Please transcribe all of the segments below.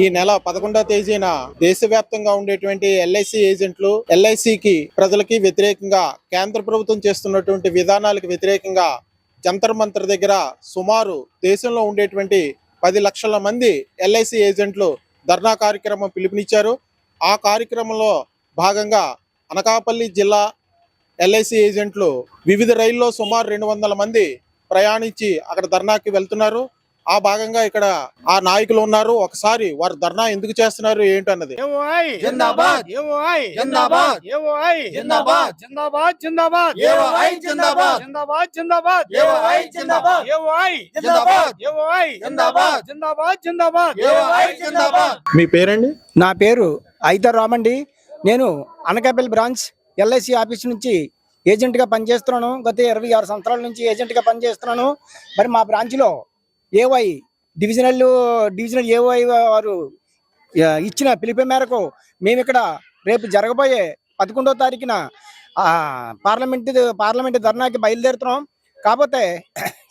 ఈ నెల పదకొండవ తేదీన దేశవ్యాప్తంగా ఉండేటువంటి ఎల్ఐసి ఏజెంట్లు ఎల్ఐసికి ప్రజలకి వ్యతిరేకంగా కేంద్ర ప్రభుత్వం చేస్తున్నటువంటి విధానాలకు వ్యతిరేకంగా జంతర్ మంతర్ దగ్గర సుమారు దేశంలో ఉండేటువంటి పది లక్షల మంది ఎల్ఐసి ఏజెంట్లు ధర్నా కార్యక్రమం పిలుపునిచ్చారు. ఆ కార్యక్రమంలో భాగంగా అనకాపల్లి జిల్లా ఎల్ఐసి ఏజెంట్లు వివిధ రైల్లో సుమారు రెండు వందల మంది ప్రయాణించి అక్కడ ధర్నాకి వెళ్తున్నారు. ఆ భాగంగా ఇక్కడ ఆ నాయకులు ఉన్నారు. ఒకసారి వారు ధర్నా ఎందుకు చేస్తున్నారు? ఏంటన్నది. మీ పేరండి? నా పేరు ఐదర్ రామండి. నేను అనకాపల్లి బ్రాంచ్ ఎల్ఐసి ఆఫీస్ నుంచి ఏజెంట్గా పనిచేస్తున్నాను. గత ఇరవై ఆరు సంవత్సరాల నుంచి ఏజెంట్గా పనిచేస్తున్నాను. మరి మా బ్రాంచ్లో ఏవై డివిజనల్ డివిజనల్ ఏవై వారు ఇచ్చిన పిలుపు మేరకు మేము ఇక్కడ రేపు జరగబోయే పదకొండవ తారీఖున పార్లమెంట్ పార్లమెంట్ ధర్నాకి బయలుదేరుతున్నాం. కాకపోతే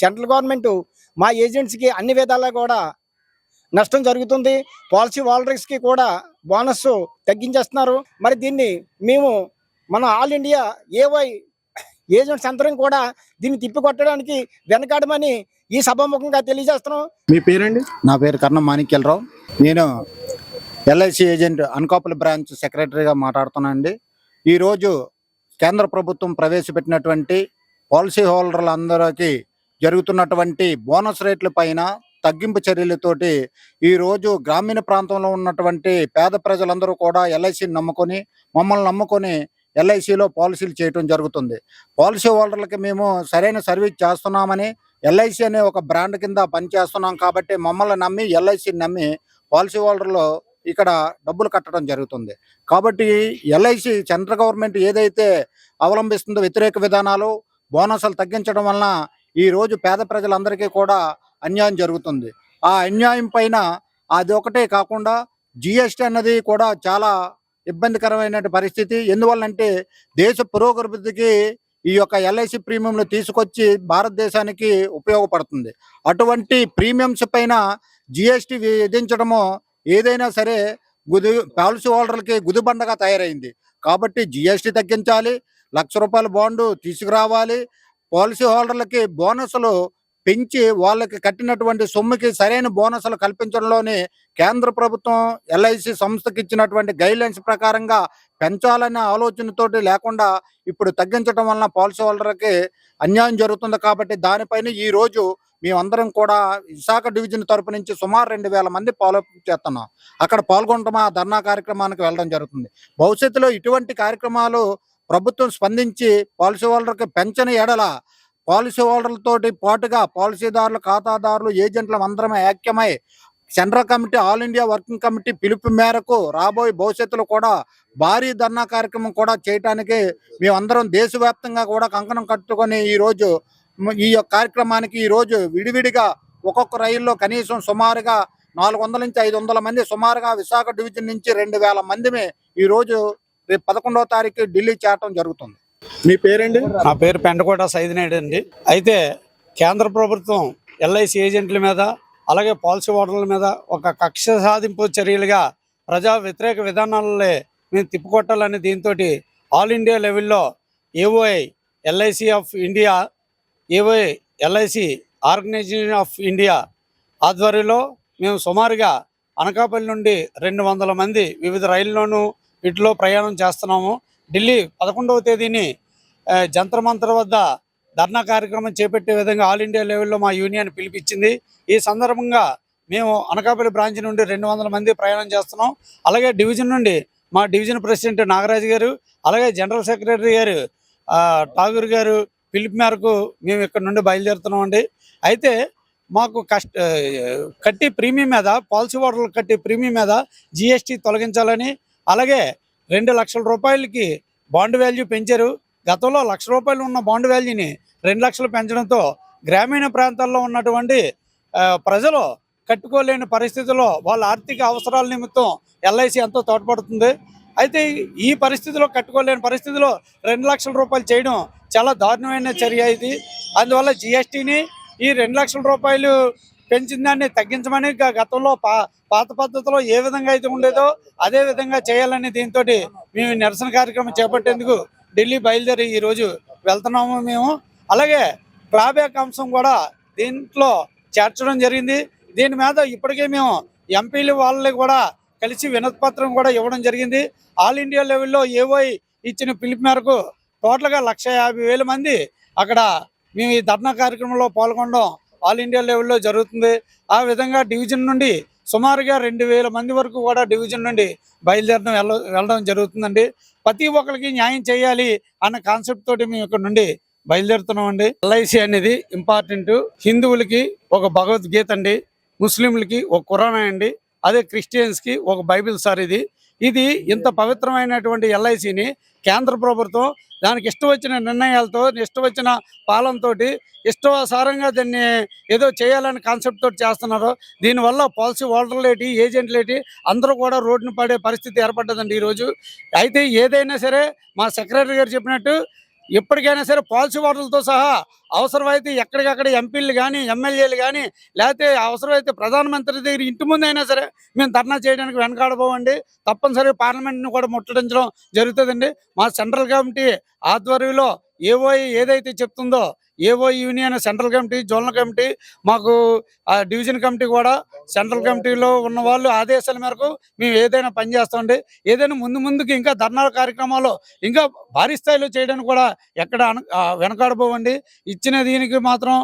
సెంట్రల్ గవర్నమెంట్ మా ఏజెంట్స్కి అన్ని విధాలా కూడా నష్టం జరుగుతుంది. పాలసీ హోల్డర్స్కి కూడా బోనస్ తగ్గించేస్తున్నారు. మరి దీన్ని మేము మన ఆల్ ఇండియా ఏవై ఏజెంట్స్ అందరం కూడా దీన్ని తిప్పికొట్టడానికి వెనకాడమని ఈ సభాముఖంగా తెలియజేస్తున్నాం మీ పేరండి? నా పేరు కర్ణం మాణిక్యలరావు. నేను ఎల్ఐసి ఏజెంట్ అనకాపల్లి బ్రాంచ్ సెక్రటరీగా మాట్లాడుతున్నానండి. ఈరోజు కేంద్ర ప్రభుత్వం ప్రవేశపెట్టినటువంటి పాలసీ హోల్డర్లందరికీ జరుగుతున్నటువంటి బోనస్ రేట్ల పైన తగ్గింపు చర్యలతోటి ఈరోజు గ్రామీణ ప్రాంతంలో ఉన్నటువంటి పేద ప్రజలందరూ కూడా ఎల్ఐసిని నమ్ముకొని మమ్మల్ని నమ్ముకొని ఎల్ఐసిలో పాలసీలు చేయటం జరుగుతుంది. పాలసీ హోల్డర్లకి మేము సరైన సర్వీస్ చేస్తున్నామని ఎల్ఐసి అనే ఒక బ్రాండ్ కింద పనిచేస్తున్నాం కాబట్టి మమ్మల్ని నమ్మి ఎల్ఐసిని నమ్మి పాలసీ హోల్డర్లో ఇక్కడ డబ్బులు కట్టడం జరుగుతుంది. కాబట్టి ఎల్ఐసి సెంట్రల్ గవర్నమెంట్ ఏదైతే అవలంబిస్తుందో వ్యతిరేక విధానాలు బోనస్లు తగ్గించడం వలన ఈ రోజు పేద ప్రజలందరికీ కూడా అన్యాయం జరుగుతుంది. ఆ అన్యాయం పైన అది ఒకటే కాకుండా జిఎస్టీ అన్నది కూడా చాలా ఇబ్బందికరమైన పరిస్థితి. ఎందువల్లంటే దేశ పురోగతికి ఈ యొక్క ఎల్ఐసి ప్రీమియంలు తీసుకొచ్చి భారతదేశానికి ఉపయోగపడుతుంది. అటువంటి ప్రీమియంస్ పైన జిఎస్టీ విధించడము ఏదైనా సరే గుది పాలసీ హోల్డర్లకి గుదిబండగా తయారైంది. కాబట్టి జిఎస్టీ తగ్గించాలి లక్ష రూపాయల బాండు తీసుకురావాలి పాలసీ హోల్డర్లకి బోనస్లు పెంచి వాళ్ళకి కట్టినటువంటి సొమ్ముకి సరైన బోనస్లు కల్పించడంలోని కేంద్ర ప్రభుత్వం ఎల్ఐసి సంస్థకి ఇచ్చినటువంటి గైడ్లైన్స్ ప్రకారంగా పెంచాలనే ఆలోచనతోటి లేకుండా ఇప్పుడు తగ్గించడం వలన పాలసీ హోల్డర్కి అన్యాయం జరుగుతుంది కాబట్టి దానిపైన ఈ రోజు మేమందరం కూడా విశాఖ డివిజన్ తరపు నుంచి సుమారు రెండు వేల మంది ఫాలో చేస్తున్నాం. అక్కడ పాల్గొనడం ఆ ధర్నా కార్యక్రమానికి వెళ్ళడం జరుగుతుంది. భవిష్యత్తులో ఇటువంటి కార్యక్రమాలు ప్రభుత్వం స్పందించి పాలసీ హోల్డర్కి పెంచని ఎడల పాలసీ హోల్డర్లతోటి పాటుగా పాలసీదారులు ఖాతాదారులు ఏజెంట్ల అందరమే ఐక్యమై central committee all India working committee పిలుపు మేరకు రాబోయే భవిష్యత్తులో కూడా భారీ ధర్నా కార్యక్రమం కూడా చేయటానికి మేమందరం దేశవ్యాప్తంగా కూడా కంకణం కట్టుకొని ఈ రోజు మ- ఈ యొక్క కార్యక్రమానికి ఈ రోజు విడివిడిగా ఒక్కొక్క రైల్లో కనీసం సుమారుగా నాలుగు వందల నుంచి ఐదు వందల మంది సుమారుగా విశాఖ డివిజన్ నుంచి రెండు వేల మందిమే ఈ రోజు రేపు పదకొండవ తారీఖు ఢిల్లీ చేరటం జరుగుతుంది. మీ పేరండి? నా పేరు పెండకోట సైదినేడు అండి. అయితే కేంద్ర ప్రభుత్వం ఎల్ఐసి ఏజెంట్ల మీద అలాగే పాలసీ హోల్డర్ల మీద ఒక కక్ష సాధింపు చర్యలుగా ప్రజా వ్యతిరేక విధానాలనే మేము తిప్పుకొట్టాలని దీంతో ఆల్ ఇండియా లెవెల్లో AOI LIC of India AOI LIC organisation of India ఆధ్వర్యంలో మేము సుమారుగా అనకాపల్లి నుండి రెండు వందల మంది వివిధ రైల్లోనూ వీటిలో ప్రయాణం చేస్తున్నాము. ఢిల్లీ పదకొండవ తేదీని ఆ, జంతర్ మంతర్ వద్ద ధర్నా కార్యక్రమం చేపట్టే విధంగా ఆల్ ఇండియా లెవెల్లో మా యూనియన్ పిలిపించింది. ఈ సందర్భంగా మేము అనకాపల్లి బ్రాంచ్ నుండి రెండు వందల మంది ప్రయాణం చేస్తున్నాం. అలాగే డివిజన్ నుండి మా డివిజన్ ప్రెసిడెంట్ నాగరాజు గారు అలాగే జనరల్ సెక్రటరీ గారు ఠాగూర్ గారు పిలుపు మేరకు మేము ఇక్కడ నుండి బయలుదేరుతున్నాం అండి అయితే మాకు కష్ట కట్టి ప్రీమియం మీద పాలసీ వాటర్లు కట్టి ప్రీమియం మీద జిఎస్టీ తొలగించాలని అలాగే రెండు లక్షల రూపాయలకి బాండ్ వాల్యూ పెంచారు. గతంలో లక్ష రూపాయలు ఉన్న బాండ్ వాల్యూని రెండు లక్షలు పెంచడంతో గ్రామీణ ప్రాంతాల్లో ఉన్నటువంటి ప్రజలు కట్టుకోలేని పరిస్థితుల్లో వాళ్ళ ఆర్థిక అవసరాల నిమిత్తం ఎల్ఐసి ఎంతో తోడ్పడుతుంది. అయితే ఈ పరిస్థితిలో కట్టుకోలేని పరిస్థితిలో రెండు లక్షల రూపాయలు చేయడం చాలా దారుణమైన చర్య ఇది. అందువల్ల జిఎస్టీని ఈ రెండు లక్షల రూపాయలు పెంచిన దాన్ని తగ్గించమని గతంలో పా పాత పద్ధతిలో ఏ విధంగా అయితే ఉండేదో అదే విధంగా చేయాలని దీంతో మేము నిరసన కార్యక్రమం చేపట్టేందుకు ఢిల్లీ బయలుదేరి ఈరోజు వెళ్తున్నాము మేము. అలాగే క్లాబ్యాక్ అంశం కూడా దీంట్లో చేర్చడం జరిగింది. దీని మీద ఇప్పటికే మేము ఎంపీలు వాళ్ళకి కూడా కలిసి వినతిపత్రం కూడా ఇవ్వడం జరిగింది. ఆల్ ఇండియా లెవెల్లో ఏవై ఇచ్చిన పిలుపు మేరకు టోటల్గా లక్ష యాభై వేల మంది అక్కడ మేము ఈ ధర్నా కార్యక్రమంలో పాల్గొనడం ఆల్ ఇండియా లెవెల్లో జరుగుతుంది. ఆ విధంగా డివిజన్ నుండి సుమారుగా రెండు వేల మంది వరకు కూడా డివిజన్ నుండి బయలుదేరడం వెళ్ళ వెళ్ళడం జరుగుతుందండి. ప్రతి ఒక్కరికి న్యాయం చేయాలి అన్న కాన్సెప్ట్ తోటి మేము ఇక్కడ నుండి బయలుదేరుతున్నామండి. ఎల్ఐసి అనేది ఇంపార్టెంట్ హిందువులకి ఒక భగవద్గీత అండి. ముస్లింలకి ఒక కురానా అండి. అదే క్రిస్టియన్స్కి ఒక బైబిల్ సార్ ఇది. ఇది ఇంత పవిత్రమైనటువంటి ఎల్ఐసిని కేంద్ర ప్రభుత్వం దానికి ఇష్టం వచ్చిన నిర్ణయాలతో ఇష్టం వచ్చిన పాలనతో ఇష్టాసారంగా దాన్ని ఏదో చేయాలని కాన్సెప్ట్ తోటి చేస్తున్నారు. దీనివల్ల పాలసీ హోల్డర్లేటి ఏజెంట్లేటి అందరూ కూడా రోడ్డున పడే పరిస్థితి ఏర్పడ్డదండి ఈరోజు. అయితే ఏదైనా సరే మా సెక్రటరీ గారు చెప్పినట్టు ఎప్పటికైనా సరే పాలసీ వాటర్లతో సహా అవసరమైతే ఎక్కడికక్కడ ఎంపీలు కానీ ఎమ్మెల్యేలు కానీ లేకపోతే అవసరమైతే ప్రధానమంత్రి దగ్గర ఇంటి ముందు అయినా సరే మేము ధర్నా చేయడానికి వెనకాడబోమండి తప్పనిసరిగా పార్లమెంట్ని కూడా ముట్టడించడం జరుగుతుందండి. మా సెంట్రల్ కమిటీ ఆధ్వర్యంలో ఏవో ఏదైతే చెప్తుందో ఏవో union central committee zonal committee మాకు ఆ డివిజన్ కమిటీ కూడా సెంట్రల్ కమిటీలో ఉన్న వాళ్ళు ఆదేశాల మేరకు మేము ఏదైనా పనిచేస్తామండి ఏదైనా ముందు ముందుకు ఇంకా ధర్నాల కార్యక్రమాలు ఇంకా భారీ స్థాయిలో చేయడానికి కూడా ఎక్కడ వెనకాడబోవండి. ఇచ్చిన దీనికి మాత్రం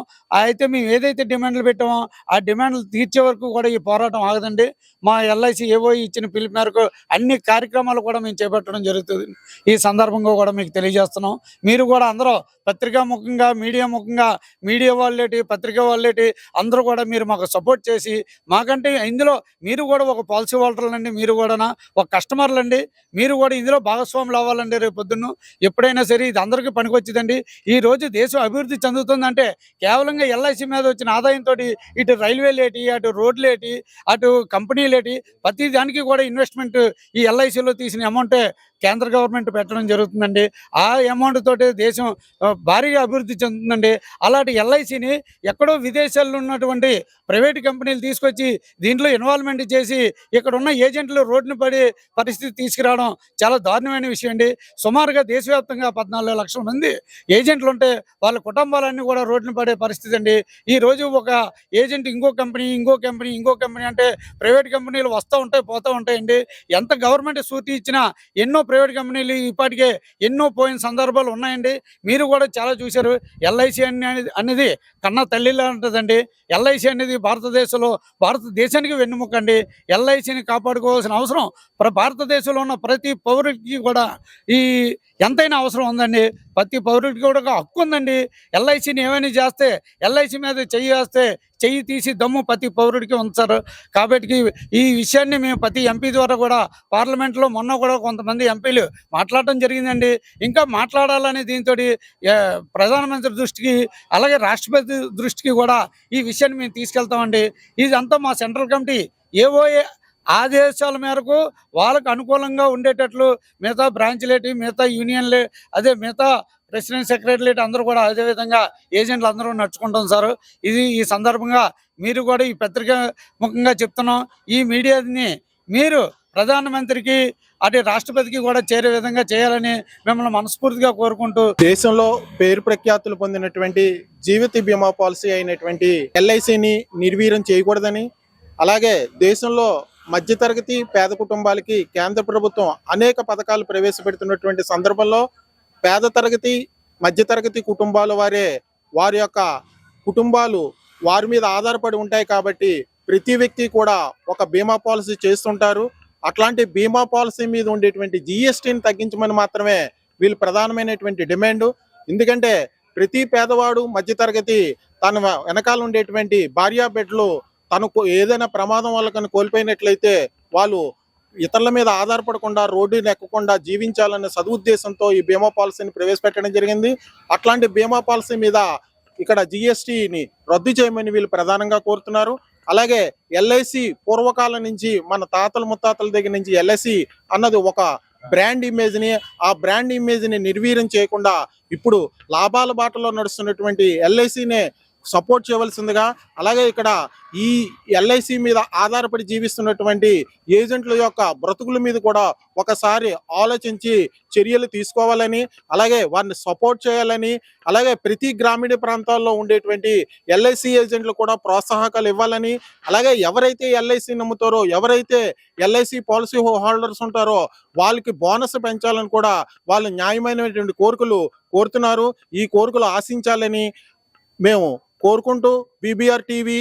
అయితే మేము ఏదైతే డిమాండ్లు పెట్టామో ఆ డిమాండ్లు తీర్చే వరకు కూడా ఈ పోరాటం ఆగదండి. మా ఎల్ఐసి ఏవో ఇచ్చిన పిలుపు మేరకు అన్ని కార్యక్రమాలు కూడా మేము చేపట్టడం జరుగుతుంది. ఈ సందర్భంగా కూడా మీకు తెలియజేస్తున్నాం. మీరు కూడా అందరూ పత్రికా మీడియా మీడియా ముఖంగా మీడియా వాళ్ళేటి పత్రిక వాళ్ళేటి అందరూ కూడా మీరు మాకు సపోర్ట్ చేసి మాకంటే ఇందులో మీరు కూడా ఒక పాలసీ హోల్డర్లండి మీరు కూడా ఒక కస్టమర్లండి మీరు కూడా ఇందులో భాగస్వాములు అవ్వాలండి రేపు పొద్దున్న. ఎప్పుడైనా సరే ఇది అందరికీ పనికొచ్చిందండి. ఈ రోజు దేశం అభివృద్ధి చెందుతుందంటే కేవలంగా ఎల్ఐసి మీద వచ్చిన ఆదాయంతో ఇటు రైల్వేలేటి అటు రోడ్లేటి అటు కంపెనీలేటి ప్రతి దానికి కూడా ఇన్వెస్ట్మెంట్ ఈ ఎల్ఐసిలో తీసిన అమౌంటే కేంద్ర గవర్నమెంట్ పెట్టడం జరుగుతుందండి. ఆ అమౌంట్ తోటి దేశం భారీగా అభివృద్ధి చెందుతుందండి. అలాంటి ఎల్ఐసిని ఎక్కడో విదేశాల్లో ఉన్నటువంటి ప్రైవేట్ కంపెనీలు తీసుకొచ్చి దీంట్లో ఇన్వాల్వ్మెంట్ చేసి ఇక్కడ ఉన్న ఏజెంట్లు రోడ్డును పడి పరిస్థితి తీసుకురావడం చాలా దారుణమైన విషయం అండి సుమారుగా దేశవ్యాప్తంగా పద్నాలుగు లక్షల మంది ఏజెంట్లు ఉంటే వాళ్ళ కుటుంబాలన్నీ కూడా రోడ్డున పడే పరిస్థితి అండి. ఈ రోజు ఒక ఏజెంట్ ఇంకో కంపెనీ ఇంకో కంపెనీ ఇంకో కంపెనీ అంటే ప్రైవేట్ కంపెనీలు వస్తూ ఉంటాయి పోతూ ఉంటాయండి. ఎంత గవర్నమెంట్ సూటి ఇచ్చినా ఎన్నో ప్రైవేట్ కంపెనీలు ఇప్పటికే ఎన్నో పోయిన సందర్భాలు ఉన్నాయండి. మీరు కూడా చాలా చూశారు. ఎల్ఐసి అనేది అనేది కన్నా తల్లిలా ఉంటుందండి ఎల్ఐసి అనేది భారతదేశంలో భారతదేశానికి వెన్నుముక అండి ఎల్ఐసిని కాపాడుకోవాల్సిన అవసరం ప్ర- భారతదేశంలో ఉన్న ప్రతి పౌరుడికి కూడా ఈ ఎంతైనా అవసరం ఉందండి. ప్రతి పౌరుడికి కూడా ఒక హక్కు ఉందండి. ఎల్ఐసిని ఏమైనా చేస్తే ఎల్ఐసి మీద చెయ్యి వేస్తే చెయ్యి తీసి దమ్ము ప్రతి పౌరుడికి ఉంచారు. కాబట్టి ఈ విషయాన్ని మేము ప్రతి ఎంపీ ద్వారా కూడా పార్లమెంట్లో మొన్న కూడా కొంతమంది ఎంపీలు మాట్లాడటం జరిగిందండి. ఇంకా మాట్లాడాలని దీంతో ప్రధానమంత్రి దృష్టికి అలాగే రాష్ట్రపతి దృష్టికి కూడా ఈ విషయాన్ని మేము తీసుకెళ్తామండి. ఇదంతా మా సెంట్రల్ కమిటీ ఏవో ఆదేశాల మేరకు వాళ్ళకు అనుకూలంగా ఉండేటట్లు మిగతా బ్రాంచ్లేటి మిగతా యూనియన్లే అదే మిగతా ప్రెసిడెంట్ సెక్రటరీలేట్ అందరూ కూడా అదే విధంగా ఏజెంట్లు అందరూ నడుచుకుంటాం సార్. ఇది ఈ సందర్భంగా మీరు కూడా ఈ పత్రిక ముఖంగా చెప్తున్నాం. ఈ మీడియాని మీరు ప్రధానమంత్రికి అటు రాష్ట్రపతికి కూడా చేరే విధంగా చేయాలని మిమ్మల్ని మనస్ఫూర్తిగా కోరుకుంటూ దేశంలో పేరు ప్రఖ్యాతులు పొందినటువంటి జీవిత బీమా పాలసీ అయినటువంటి ఎల్ఐసిని నిర్వీర్యం చేయకూడదని అలాగే దేశంలో మధ్యతరగతి పేద కుటుంబాలకి కేంద్ర ప్రభుత్వం అనేక పథకాలు ప్రవేశపెడుతున్నటువంటి సందర్భంలో పేద తరగతి మధ్యతరగతి కుటుంబాల వారే వారి యొక్క కుటుంబాలు వారి మీద ఆధారపడి ఉంటాయి కాబట్టి ప్రతి వ్యక్తి కూడా ఒక బీమా పాలసీ చేస్తుంటారు. అట్లాంటి బీమా పాలసీ మీద ఉండేటువంటి జిఎస్టీని తగ్గించమని మాత్రమే వీళ్ళు ప్రధానమైనటువంటి డిమాండ్. ఎందుకంటే ప్రతి పేదవాడు మధ్యతరగతి తన వెనకాల ఉండేటువంటి భార్యా తనకు ఏదైనా ప్రమాదం వల్ల కానీ కోల్పోయినట్లయితే వాళ్ళు ఇతరుల మీద ఆధారపడకుండా రోడ్డుని ఎక్కకుండా జీవించాలనే సదుద్దేశంతో ఈ బీమా పాలసీని ప్రవేశపెట్టడం జరిగింది. అట్లాంటి బీమా పాలసీ మీద ఇక్కడ జిఎస్టిని రద్దు చేయమని వీళ్ళు ప్రధానంగా కోరుతున్నారు. అలాగే ఎల్ఐసి పూర్వకాలం నుంచి మన తాతల ముత్తాతల దగ్గర నుంచి ఎల్ఐసి అన్నది ఒక బ్రాండ్ ఇమేజ్ని ఆ బ్రాండ్ ఇమేజ్ని నిర్వీర్యం చేయకుండా ఇప్పుడు లాభాల బాటలో నడుస్తున్నటువంటి ఎల్ఐసినే సపోర్ట్ చేయవలసిందిగా అలాగే ఇక్కడ ఈ ఎల్ఐసి మీద ఆధారపడి జీవిస్తున్నటువంటి ఏజెంట్ల యొక్క బ్రతుకుల మీద కూడా ఒకసారి ఆలోచించి చర్యలు తీసుకోవాలని అలాగే వారిని సపోర్ట్ చేయాలని అలాగే ప్రతి గ్రామీణ ప్రాంతాల్లో ఉండేటువంటి ఎల్ఐసి ఏజెంట్లు కూడా ప్రోత్సాహకాలు ఇవ్వాలని అలాగే ఎవరైతే ఎల్ఐసి నమ్ముతారో ఎవరైతే ఎల్ఐసి పాలసీ హోల్డర్స్ ఉంటారో వాళ్ళకి బోనస్ పెంచాలని కూడా వాళ్ళు న్యాయమైనటువంటి కోరికలు కోరుతున్నారు. ఈ కోరికలు ఆశించాలని మేము కోరుకుంటూ బీబీఆర్ టీవీ